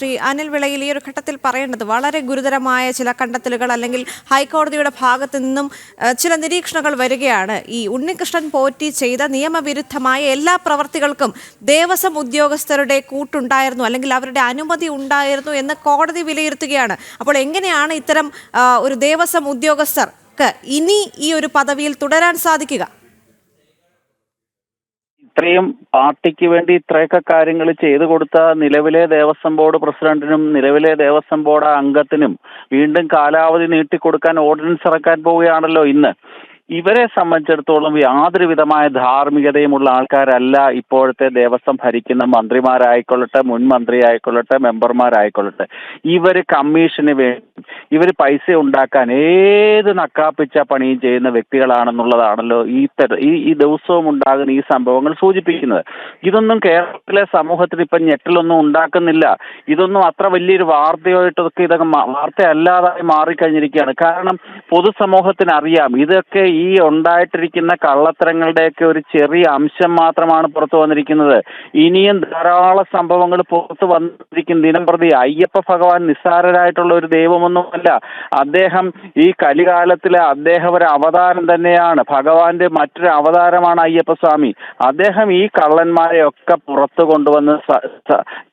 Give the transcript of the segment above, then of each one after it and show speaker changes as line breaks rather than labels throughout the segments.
ശ്രീ അനിൽ വിളയിൽ ഈ ഒരു ഘട്ടത്തിൽ പറയേണ്ടത് വളരെ ഗുരുതരമായ ചില കണ്ടെത്തലുകൾ അല്ലെങ്കിൽ ഹൈക്കോടതിയുടെ ഭാഗത്തു നിന്നും ചില നിരീക്ഷണങ്ങൾ വരികയാണ്. ഈ ഉണ്ണികൃഷ്ണൻ പോറ്റി ചെയ്ത നിയമവിരുദ്ധമായ എല്ലാ പ്രവർത്തികൾക്കും ദേവസ്വം ഉദ്യോഗസ്ഥരുടെ കൂട്ടുണ്ടായിരുന്നു അല്ലെങ്കിൽ അവരുടെ അനുമതി ഉണ്ടായിരുന്നു എന്ന് കോടതി വിലയിരുത്തുകയാണ്. അപ്പോൾ എങ്ങനെയാണ് ഇത്തരം ഒരു ദേവസ്വം ഉദ്യോഗസ്ഥർക്ക് ഇനി ഈ ഒരു പദവിയിൽ തുടരാൻ സാധിക്കുക?
ഇത്രയും പാർട്ടിക്ക് വേണ്ടി ഇത്രയൊക്കെ കാര്യങ്ങൾ ചെയ്തു കൊടുത്ത നിലവിലെ ദേവസ്വം ബോർഡ് പ്രസിഡന്റിനും നിലവിലെ ദേവസ്വം ബോർഡ് അംഗത്തിനും വീണ്ടും കാലാവധി നീട്ടിക്കൊടുക്കാൻ ഓർഡിനൻസ് ഇറക്കാൻ പോവുകയാണല്ലോ ഇന്ന്. ഇവരെ സംബന്ധിച്ചിടത്തോളം യാതൊരു വിധമായ ധാർമ്മികതയുമുള്ള ആൾക്കാരല്ല ഇപ്പോഴത്തെ ദേവസ്വം ഭരിക്കുന്ന മന്ത്രിമാരായിക്കൊള്ളട്ടെ മുൻ മന്ത്രി ആയിക്കൊള്ളട്ടെ മെമ്പർമാരായിക്കൊള്ളട്ടെ. ഇവർ കമ്മീഷന് വേണ്ടി ഇവർ പൈസ ഉണ്ടാക്കാൻ ഏത് നക്കാപ്പിച്ച പണിയും ചെയ്യുന്ന വ്യക്തികളാണെന്നുള്ളതാണല്ലോ ഈ ഈ ഈ ദിവസവും ഉണ്ടാകുന്ന ഈ സംഭവങ്ങൾ സൂചിപ്പിക്കുന്നത്. ഇതൊന്നും കേരളത്തിലെ സമൂഹത്തിൽ ഇപ്പം ഞെട്ടലൊന്നും ഉണ്ടാക്കുന്നില്ല. ഇതൊന്നും അത്ര വലിയൊരു വാർത്തയായിട്ടൊക്കെ ഇതൊക്കെ വാർത്തയല്ലാതായി മാറിക്കഴിഞ്ഞിരിക്കുകയാണ്. കാരണം പൊതുസമൂഹത്തിന് അറിയാം. ഇതൊക്കെ ഈ ഉണ്ടായിട്ടിരിക്കുന്ന കള്ളത്തരങ്ങളുടെയൊക്കെ ഒരു ചെറിയ അംശം മാത്രമാണ് പുറത്തു വന്നിരിക്കുന്നത്. ഇനിയും ധാരാളം സംഭവങ്ങൾ പുറത്തു വന്നിരിക്കും ദിനം പ്രതി അയ്യപ്പ ഭഗവാൻ നിസ്സാരരായിട്ടുള്ള ഒരു ദൈവമൊന്നുമല്ല. അദ്ദേഹം ഈ കലികാലത്തിലെ അദ്ദേഹം ഒരു അവതാരം തന്നെയാണ്. ഭഗവാന്റെ മറ്റൊരു അവതാരമാണ് അയ്യപ്പസ്വാമി. അദ്ദേഹം ഈ കള്ളന്മാരെയൊക്കെ പുറത്തു കൊണ്ടുവന്ന്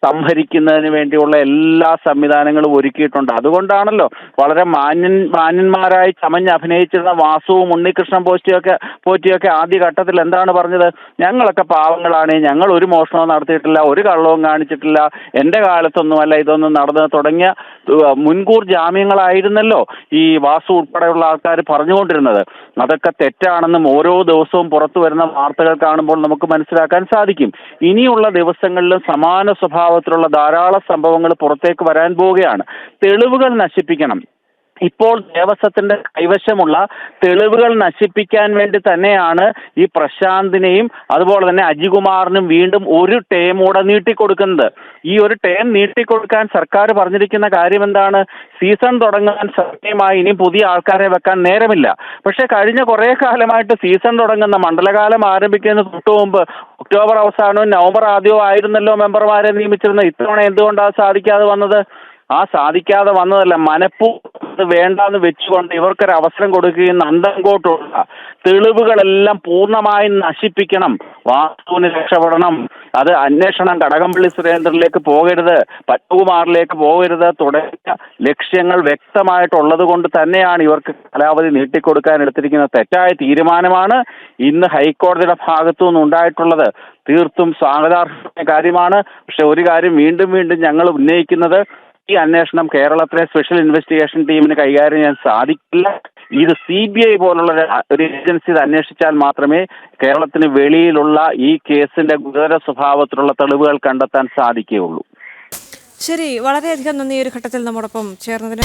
സംഹരിക്കുന്നതിന് വേണ്ടിയുള്ള എല്ലാ സംവിധാനങ്ങളും ഒരുക്കിയിട്ടുണ്ട്. അതുകൊണ്ടാണല്ലോ വളരെ മാന്യൻ മാന്യന്മാരായി ചമഞ്ഞ് അഭിനയിച്ചിരുന്ന വാസുവും ഉണ്ണികൃഷ്ണൻ പോസ്റ്റിയൊക്കെ പോറ്റിയൊക്കെ ആദ്യ ഘട്ടത്തിൽ എന്താണ് പറഞ്ഞത്? ഞങ്ങളൊക്കെ പാവങ്ങളാണ് ഞങ്ങൾ ഒരു മോഷണവും നടത്തിയിട്ടില്ല ഒരു കള്ളവും കാണിച്ചിട്ടില്ല എന്റെ കാലത്തൊന്നുമല്ല ഇതൊന്നും നടന്ന് തുടങ്ങിയ മുൻകൂർ ജാമ്യങ്ങളായിരുന്നല്ലോ ഈ വാസു ഉൾപ്പെടെയുള്ള ആൾക്കാർ പറഞ്ഞുകൊണ്ടിരുന്നത്. അതൊക്കെ തെറ്റാണെന്നും ഓരോ ദിവസവും പുറത്തു വരുന്ന വാർത്തകൾ കാണുമ്പോൾ നമുക്ക് മനസ്സിലാക്കാൻ സാധിക്കും. ഇനിയുള്ള ദിവസങ്ങളിലും സമാന സ്വഭാവത്തിലുള്ള ധാരാളം സംഭവങ്ങൾ പുറത്തേക്ക് വരാൻ പോവുകയാണ്. തെളിവുകൾ നശിപ്പിക്കണം. ഇപ്പോൾ ദേവസ്വത്തിന്റെ കൈവശമുള്ള തെളിവുകൾ നശിപ്പിക്കാൻ വേണ്ടി തന്നെയാണ് ഈ പ്രശാന്തിനെയും അതുപോലെ തന്നെ അജികുമാറിനും വീണ്ടും ഒരു ടേം കൂടെ നീട്ടിക്കൊടുക്കുന്നത്. ഈ ഒരു ടേം നീട്ടിക്കൊടുക്കാൻ സർക്കാർ പറഞ്ഞിരിക്കുന്ന കാര്യം എന്താണ് സീസൺ തുടങ്ങാൻ സമയമായി ഇനി പുതിയ ആൾക്കാരെ വെക്കാൻ നേരമില്ല. പക്ഷെ കഴിഞ്ഞ കുറേ കാലമായിട്ട് സീസൺ തുടങ്ങുന്ന മണ്ഡലകാലം ആരംഭിക്കുന്ന തൊട്ടു മുമ്പ് ഒക്ടോബർ അവസാനവും നവംബർ ആദ്യവും ആയിരുന്നല്ലോ മെമ്പർമാരെ നിയമിച്ചിരുന്നത്. ഇത്തവണ എന്തുകൊണ്ടാണ് സാധിക്കാതെ വന്നത്? ആ സാധിക്കാതെ വന്നതല്ല. മനപ്പൂ വേണ്ടാന്ന് വെച്ചുകൊണ്ട് ഇവർക്കൊരു അവസരം കൊടുക്കുകയും നന്തങ്കോട്ടുള്ള തെളിവുകളെല്ലാം പൂർണമായും നശിപ്പിക്കണം. വാസ്തുവിന് രക്ഷപ്പെടണം. അത് അന്വേഷണം കടകംപള്ളി സുരേന്ദ്രനിലേക്ക് പോകരുത്. പത്മകുമാറിലേക്ക് പോകരുത്. തുടങ്ങിയ ലക്ഷ്യങ്ങൾ വ്യക്തമായിട്ടുള്ളത് കൊണ്ട് തന്നെയാണ് ഇവർക്ക് കാലാവധി നീട്ടിക്കൊടുക്കാൻ എടുത്തിരിക്കുന്ന തെറ്റായ തീരുമാനമാണ് ഇന്ന് ഹൈക്കോടതിയുടെ ഭാഗത്തു നിന്നുണ്ടായിട്ടുള്ളത് തീർത്തും സ്വാഗതാർഹമായ കാര്യമാണ്. പക്ഷെ ഒരു കാര്യം വീണ്ടും വീണ്ടും ഞങ്ങൾ ഉന്നയിക്കുന്നത് ഈ അന്വേഷണം കേരളത്തിലെ സ്പെഷ്യൽ ഇൻവെസ്റ്റിഗേഷൻ ടീമിന് കൈകാര്യം ചെയ്യാൻ സാധിക്കില്ല. ഇത് സി ബി ഐ പോലുള്ള ഒരു- ഏജൻസി ഇത് അന്വേഷിച്ചാൽ മാത്രമേ കേരളത്തിന് വെളിയിലുള്ള ഈ കേസിന്റെ ഗുരുതര സ്വഭാവത്തിലുള്ള തെളിവുകൾ കണ്ടെത്താൻ സാധിക്കുകയുള്ളൂ.
ശരി വളരെയധികം നന്ദി ഈ ഒരു ഘട്ടത്തിൽ നമ്മോടൊപ്പം ചേർന്നതിന്.